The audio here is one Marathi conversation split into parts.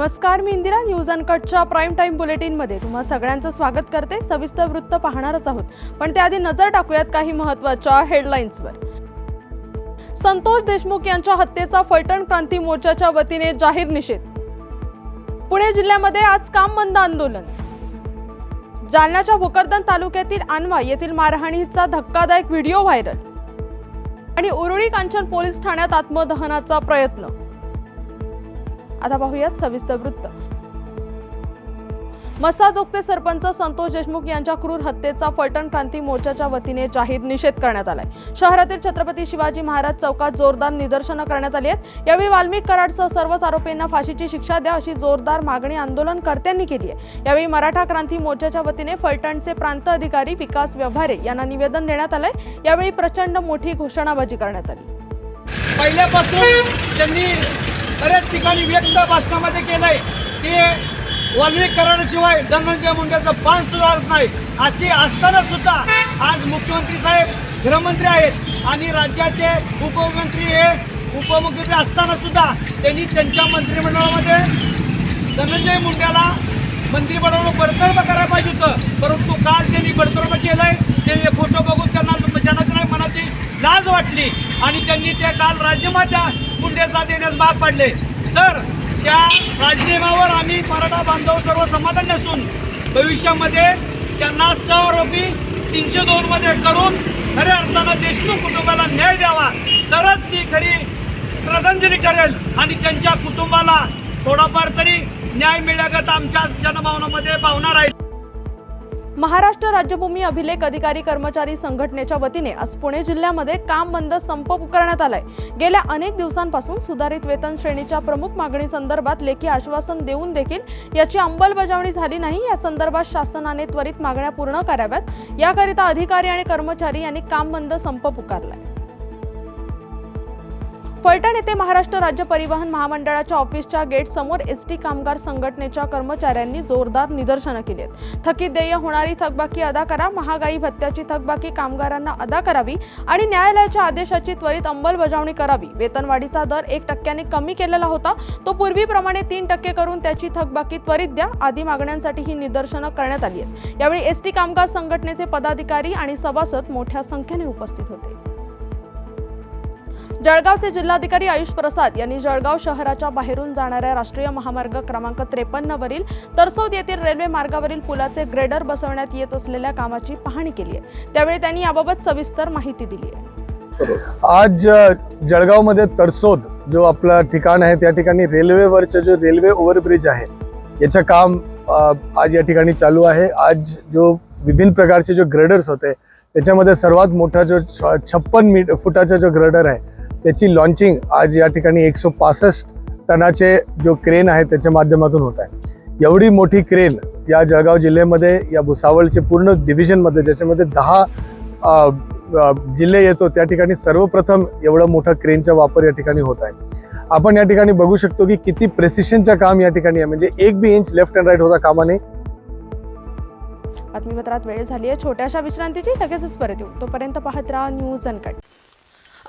नमस्कार मी इंदिरा न्यूज अनकटच्या प्राईम टाईम बुलेटिनमध्ये तुम्हा सगळ्यांचं स्वागत करते. सविस्तर वृत्त पाहणारच आहोत. पण त्याआधी नजर टाकूयात काही महत्त्वाच्या हेडलाईन्सवर संतोष देशमुख यांच्या हत्येचा फलटण क्रांती मोर्चाच्या वतीने जाहीर निषेध. पुणे जिल्ह्यामध्ये आज काम बंद आंदोलन. जालन्याच्या भोकरदन तालुक्यातील आणवा येथील मारहाणीचा धक्कादायक व्हिडिओ व्हायरल. आणि उरुळी कांचन पोलीस ठाण्यात आत्मदहनाचा प्रयत्न. आता पाहूयात सविस्तर वृत्त. मस्साजोगचे सरपंच संतोष देशमुख यांच्या क्रूर हत्येचा फलटण क्रांती मोर्चाच्या वतीने जाहीर निषेध करण्यात आलाय. शहरातील छत्रपती शिवाजी महाराज चौकात जोरदार निदर्शनं करण्यात आली आहेत. यावेळी वाल्मिक कराडसह सर्वच आरोपींना फाशीची शिक्षा द्या अशी जोरदार मागणी आंदोलनकर्त्यांनी केली आहे. यावेळी मराठा क्रांती मोर्चाच्या वतीने फलटणचे प्रांत अधिकारी विकास व्यवहारे यांना निवेदन देण्यात आलंय. यावेळी प्रचंड मोठी घोषणाबाजी करण्यात आली. पहिल्यापासून त्यांनी बऱ्याच ठिकाणी व्यक्त भाषणामध्ये केलंय की वाल्मिक धनंजय मुंडेचं पान सुधारत नाही. अशी असताना सुद्धा आज मुख्यमंत्री साहेब गृहमंत्री आहेत आणि राज्याचे उपमुख्यमंत्री हे उपमुख्यमंत्री असताना सुद्धा त्यांनी त्यांच्या मंत्रिमंडळामध्ये धनंजय मुंड्याला मंत्री बडतर्फ करायला पाहिजे होतं. परंतु काल त्यांनी बडतर्फ केलंय. ते फोटो बघून त्यांना जनक नाही मनाची लाज वाटली. आणि त्यांनी ते काल राज्यमात्या मुंडेचा देण्यास भाग पाडले. तर त्या राजीनाम्यावर आम्ही मराठा बांधव सर्व समाधान असून भविष्यामध्ये त्यांना सहआरोपी तीनशे दोनमध्ये करून खऱ्या अर्थानं देशमुख कुटुंबाला न्याय द्यावा. तरच ती खरी श्रद्धांजली ठरेल आणि त्यांच्या कुटुंबाला थोडाफार तरी न्याय मिळागत आमच्या जनभावनामध्ये भावना आहे महाराष्ट्र राज्यभूमी अभिलेख अधिकारी कर्मचारी संघटनेच्या वतीने आज पुणे जिल्ह्यामध्ये काम बंद संप पुकारण्यात आलाय. गेल्या अनेक दिवसांपासून सुधारित वेतन श्रेणीच्या प्रमुख मागणी संदर्भात लेखी आश्वासन देऊन देखील याची अंमलबजावणी झाली नाही. या संदर्भात शासनाने त्वरित मागण्या पूर्ण कराव्यात. याकरिता अधिकारी आणि कर्मचारी यांनी काम बंद संप पुकारलाय. फलटण येथे महाराष्ट्र राज्य परिवहन महामंडळाच्या ऑफिसच्या गेट समोर एस टी कामगार संघटनेच्या कर्मचाऱ्यांनी जोरदार निदर्शनं केली आहेत. थकीत देय होणारी थकबाकी अदा करा महागाई भत्त्याची थकबाकी कामगारांना अदा करावी आणि न्यायालयाच्या आदेशाची त्वरित अंमलबजावणी करावी. वेतनवाढीचा दर एक टक्क्याने कमी केलेला होता तो पूर्वीप्रमाणे तीन टक्के करून त्याची थकबाकी त्वरित द्या आदी मागण्यांसाठी ही निदर्शनं करण्यात आली आहेत. यावेळी एस टी कामगार संघटनेचे पदाधिकारी आणि सभासद मोठ्या संख्येने उपस्थित होते. जळगावचे जिल्हाधिकारी आयुष प्रसाद यांनी जळगाव शहराच्या बाहेरून जाणाऱ्या राष्ट्रीय महामार्ग क्रमांक त्रेपन्न वरील तरसोद येथील रेल्वे मार्गावरील पुलाचे ग्रेडर बसवण्यात येत असलेल्या कामाची पाहणी केली आहे. त्यावेळी त्यांनी याबाबत सविस्तर माहिती दिली आहे. आज जळगावमध्ये तरसोद जो आपला ठिकाण आहे त्या ठिकाणी रेल्वेवरचं जो रेल्वे ओव्हरब्रिज आहे याचं काम आज या ठिकाणी चालू आहे. आज जो विभिन्न प्रकारचे जो ग्रेडर्स होते त्याच्यामध्ये सर्वात मोठा जो छ- छप्पन मी फुटाचा जो ग्रेडर आहे त्याची लॉन्चिंग आज या ठिकाणी एकशे पासष्ट टनाचे जो क्रेन आहे त्याच्या माध्यमातून होत आहे. एवढी मोठी क्रेन या जळगाव जिल्ह्यामध्ये या भुसावळचे पूर्ण डिव्हिजनमध्ये ज्याच्यामध्ये दहा जिल्हे येतो त्या ठिकाणी सर्वप्रथम एवढं मोठं क्रेनचा वापर या ठिकाणी होत आहे. आपण या ठिकाणी बघू शकतो की किती प्रेसिशनचं काम या ठिकाणी आहे. म्हणजे एक बी इंच लेफ्ट अँड राईट होता कामा नये. बातमीपत्रात वेळ झाली आहे. छोट्याशा विश्रांतीची लगेचच परत येऊ. तोपर्यंत पाहत राहा न्यूज अनकट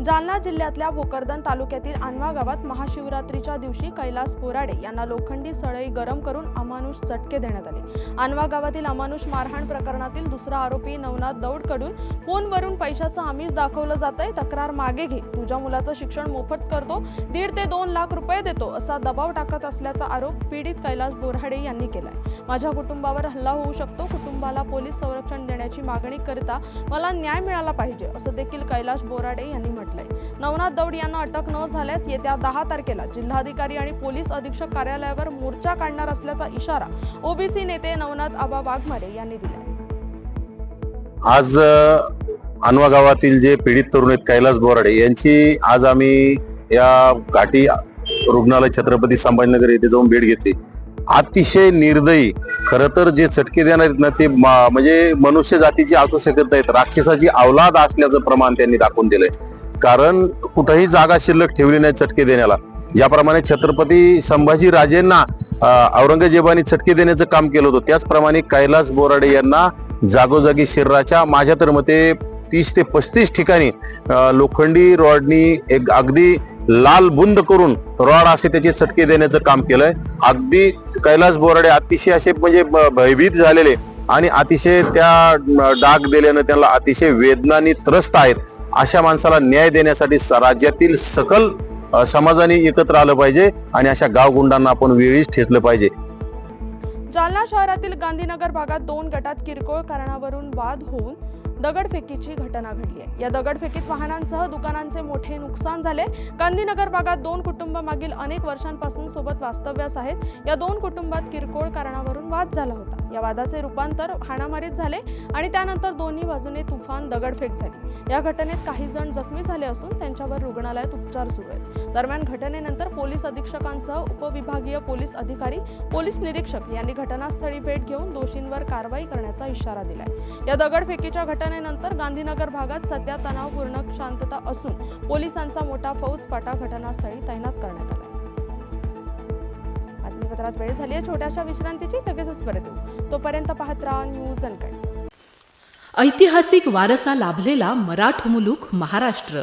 जालना जिल्ह्यातल्या भोकरदन तालुक्यातील आणवा गावात महाशिवरात्रीच्या दिवशी कैलास पोराडे यांना लोखंडी सळई गरम करून अमानुष चटके देण्यात आले. आणवा गावातील अमानुष मारहाण प्रकरणातील दुसरा आरोपी नवनाथ दौडकडून फोनवरून पैशाचं आमिष दाखवलं जातंय तक्रार मागे घे. तुझ्या मुलाचं शिक्षण मोफत करतो दीड ते दोन लाख रुपये देतो असा दबाव टाकत असल्याचा आरोप पीडित कैलास बोराडे यांनी केलाय. माझ्या कुटुंबावर हल्ला होऊ शकतो कुटुंबाला पोलीस संरक्षण देण्याची मागणी करता मला न्याय मिळाला पाहिजे असं देखील कैलाश बोराडे यांनी म्हटलंय. नवनाथ दौड यांना अटक न झाल्यास येत्या दहा तारखेला जिल्हाधिकारी आणि पोलीस अधीक्षक कार्यालयावर मोर्चा काढणार असल्याचा इशारा ओबीसी नेते नवनाथ आबा वाघमारे यांनी दिला आज अनवा गावातील जे पीडित तरुण आहेत कैलास बोराडे यांची आज आम्ही या घाटी रुग्णालय छत्रपती संभाजीनगर येथे जाऊन भेट घेतली. अतिशय निर्दयी खर तर जे चटके देणार आहेत ना ते म्हणजे मनुष्य जातीची असू शकत नाहीत. राक्षसाची अवलाद असल्याचं प्रमाण त्यांनी दाखवून दिलंय. कारण कुठंही जागा शिल्लक ठेवली नाही चटके देण्याला. ज्याप्रमाणे छत्रपती संभाजी राजेंना औरंगजेबाने चटके देण्याचं काम केलं होतं त्याचप्रमाणे कैलास बोराडे यांना जागोजागी शरीराच्या माझ्या तर मते तीस ते पस्तीस ठिकाणी लोखंडी रॉडनी एक अगदी लाल बुंद करून रॉड असे त्याचे चटके देण्याचं काम केलंय. अगदी कैलास बोराडे अतिशय असे म्हणजे भयभीत झालेले आणि अतिशय त्या डाग दिल्यानं त्यांना अतिशय वेदनानी त्रस्त आहेत. अशा माणसाला न्याय देण्यासाठी राज्यातील सकल समाजाने एकत्र आलं पाहिजे आणि अशा गावगुंडांना आपण वेळीच ठेचलं पाहिजे. जालना शहरातील गांधीनगर भागात दोन गटात किरकोळ कारणावरून वाद होऊन दगडफेकीची घटना घडली आहे. या दगडफेकीत वाहनांसह दुकानांचे मोठे नुकसान झाले. गांधीनगर भागात दोन कुटुंब मागील अनेक वर्षांपासून सोबत वास्तव्यास आहेत. या दोन कुटुंबात किरकोळ कारणावरून वाद झाला होता. या वादाचे रूपांतर हाणामारीत झाले आणि त्यानंतर दोन्ही बाजूने तुफान दगडफेक झाली. या घटनेत काही जण जखमी झाले असून त्यांच्यावर रुग्णालयात उपचार सुरू आहेत. दरम्यान घटनेनंतर पोलीस अधीक्षकांसह उपविभागीय पोलीस अधिकारी पोलीस निरीक्षक यांनी घटनास्थळी भेट घेऊन दोषींवर कारवाई करण्याचा इशारा दिलाय. या दगडफेकीच्या घटनेनंतर गांधीनगर भागात सध्या तणावपूर्ण शांतता असून पोलिसांचा मोठा फौजफाटा घटनास्थळी तैनात करण्यात आला बातमीपत्रात वेळ झाली आहे. छोट्याशा विश्रांतीची लगेचच परत येऊ. तोपर्यंत पाहत राहा न्यूज अनकट. ऐतिहासिक वारसा लाभलेला मराठ मुलूक महाराष्ट्र.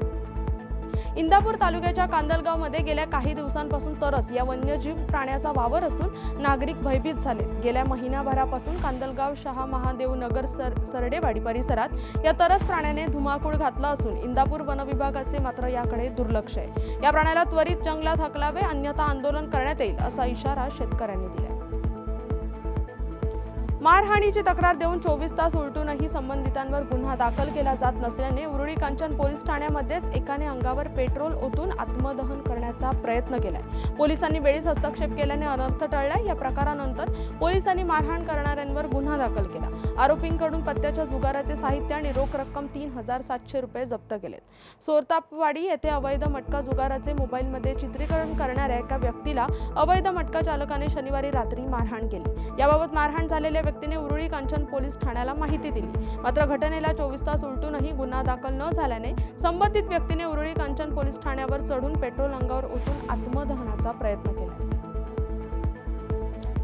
इंदापूर तालुक्याच्या कांदलगावमध्ये गेल्या काही दिवसांपासून तरस या वन्यजीव प्राण्याचा वावर असून नागरिक भयभीत झाले गेल्या महिनाभरापासून कांदलगाव शहा महादेव नगर सर सरडेवाडी परिसरात या तरस प्राण्याने धुमाकूळ घातला असून इंदापूर वन विभागाचे मात्र याकडे दुर्लक्ष आहे. या प्राण्याला त्वरित जंगलात हकलावे अन्यथा आंदोलन करण्यात येईल असा इशारा शेतकऱ्यांनी दिला मारहाणीची तक्रार देऊन चोवीस तास उलटूनही संबंधितांवर गुन्हा दाखल केला जात नसल्याने उरुळी कांचन पोलीस ठाण्यामध्येच एकाने अंगावर पेट्रोल ओतून आत्मदहन करण्याचा प्रयत्न केलाय. पोलिसांनी वेळीच हस्तक्षेप केल्याने अनर्थ टळलाय. या प्रकारानंतर पोलिसांनी मारहाण करणाऱ्यांवर गुन्हा दाखल केला. आरोपींकडून पत्त्याच्या जुगाराचे साहित्य आणि रोख रक्कम तीन हजार सातशे रुपये जप्त केलेत. सोरतापवाडी येथे अवैध मटका जुगाराचे मोबाईलमध्ये चित्रीकरण करणाऱ्या एका व्यक्तीला अवैध मटका चालकाने शनिवारी रात्री मारहाण केली. याबाबत मारहाण झालेल्या व्यक्तीने उरुळी कांचन पोलीस ठाण्याला माहिती दिली. मात्र घटनेला चोवीस तास उलटूनही गुन्हा दाखल न झाल्याने संबंधित व्यक्तीने उरुळी कांचन पोलीस ठाण्यावर चढून पेट्रोल अंगावर उठून आत्मदहनाचा प्रयत्न केला.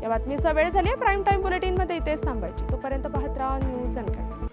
या बातमीचा वेळ झाली आहे. प्राईम टाईम बुलेटिनमध्ये इथेच थांबायची. तोपर्यंत पाहत राहा न्यूज अनकट